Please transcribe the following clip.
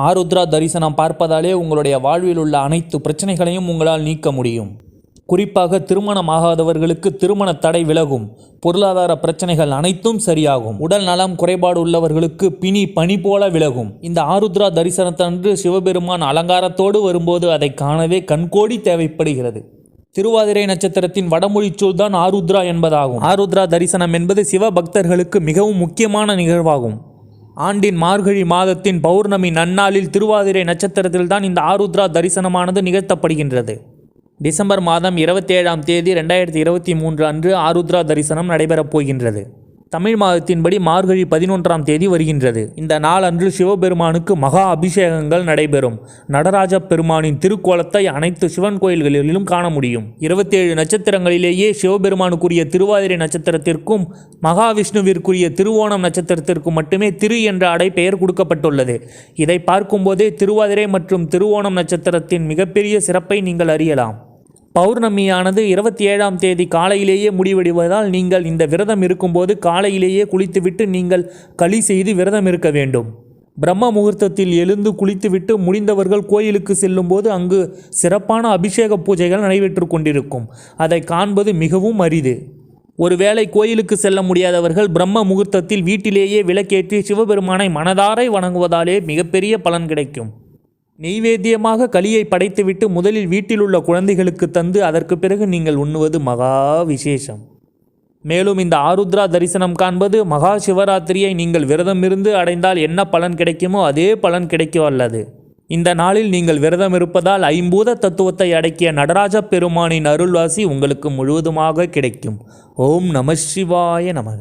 ஆருத்ரா தரிசனம் பார்ப்பதாலே உங்களுடைய வாழ்வில் உள்ள அனைத்து பிரச்சனைகளையும் உங்களால் நீக்க முடியும். குறிப்பாக திருமணமாகாதவர்களுக்கு திருமண தடை விலகும். பொருளாதார பிரச்சனைகள் அனைத்தும் சரியாகும். உடல் நலம் குறைபாடு உள்ளவர்களுக்கு பிணி பனி போல விலகும். இந்த ஆருத்ரா தரிசனத்தன்று சிவபெருமான் அலங்காரத்தோடு வரும்போது அதை காணவே கண்கோடி தேவைப்படுகிறது. திருவாதிரை நட்சத்திரத்தின் வடமொழி சொல் தான் ஆருத்ரா என்பதாகும். ஆருத்ரா தரிசனம் என்பது சிவபக்தர்களுக்கு மிகவும் முக்கியமான நிகழ்வாகும். ஆண்டின் மார்கழி மாதத்தின் பௌர்ணமி நன்னாளில் திருவாதிரை நட்சத்திரத்தில்தான் இந்த ஆருத்ரா தரிசனமானது நிகழ்த்தப்படுகின்றது. டிசம்பர் மாதம் இருபத்தேழாம் தேதி ரெண்டாயிரத்தி இருபத்தி மூன்று அன்று ஆருத்ரா தரிசனம் நடைபெறப் போகின்றது. தமிழ் மாதத்தின்படி மார்கழி பதினொன்றாம் தேதி வருகின்றது. இந்த நாள் அன்று சிவபெருமானுக்கு மகா அபிஷேகங்கள் நடைபெறும். நடராஜ பெருமானின் திருக்கோலத்தை அனைத்து சிவன் கோயில்களிலும் காண முடியும். இருபத்தேழு நட்சத்திரங்களிலேயே சிவபெருமானுக்குரிய திருவாதிரை நட்சத்திரத்திற்கும் மகாவிஷ்ணுவிற்குரிய திருவோணம் நட்சத்திரத்திற்கும் மட்டுமே திரு என்ற அடை பெயர் கொடுக்கப்பட்டுள்ளது. இதை பார்க்கும்போதே திருவாதிரை மற்றும் திருவோணம் நட்சத்திரத்தின் மிகப்பெரிய சிறப்பை நீங்கள் அறியலாம். பௌர்ணமியானது இருபத்தி ஏழாம் தேதி காலையிலேயே முடிவடைவதால் நீங்கள் இந்த விரதம் இருக்கும்போது காலையிலேயே குளித்துவிட்டு நீங்கள் களி செய்து விரதம் இருக்க வேண்டும். பிரம்ம முகூர்த்தத்தில் எழுந்து குளித்துவிட்டு முடிந்தவர்கள் கோயிலுக்கு செல்லும்போது அங்கு சிறப்பான அபிஷேக பூஜைகள் நடைபெற்று கொண்டிருக்கும். அதை காண்பது மிகவும் அரிது. ஒருவேளை கோயிலுக்கு செல்ல முடியாதவர்கள் பிரம்ம முகூர்த்தத்தில் வீட்டிலேயே விளக்கேற்றி சிவபெருமானை மனதாரை வணங்குவதாலே மிகப்பெரிய பலன் கிடைக்கும். நெய்வேத்தியமாக களியை படைத்துவிட்டு முதலில் வீட்டில் உள்ள குழந்தைகளுக்கு தந்து அதற்கு பிறகு நீங்கள் உண்ணுவது மகா விசேஷம். மேலும் இந்த ஆருத்ரா தரிசனம் காண்பது மகா சிவராத்திரியை நீங்கள் விரதம் இருந்து அடைந்தால் என்ன பலன் கிடைக்குமோ அதே பலன் கிடைக்கும் அல்லது. இந்த நாளில் நீங்கள் விரதம் இருப்பதால் ஐம்பூத தத்துவத்தை அடக்கிய நடராஜ பெருமானின் அருள்வாசி உங்களுக்கு முழுவதுமாக கிடைக்கும். ஓம் நம சிவாய நமக.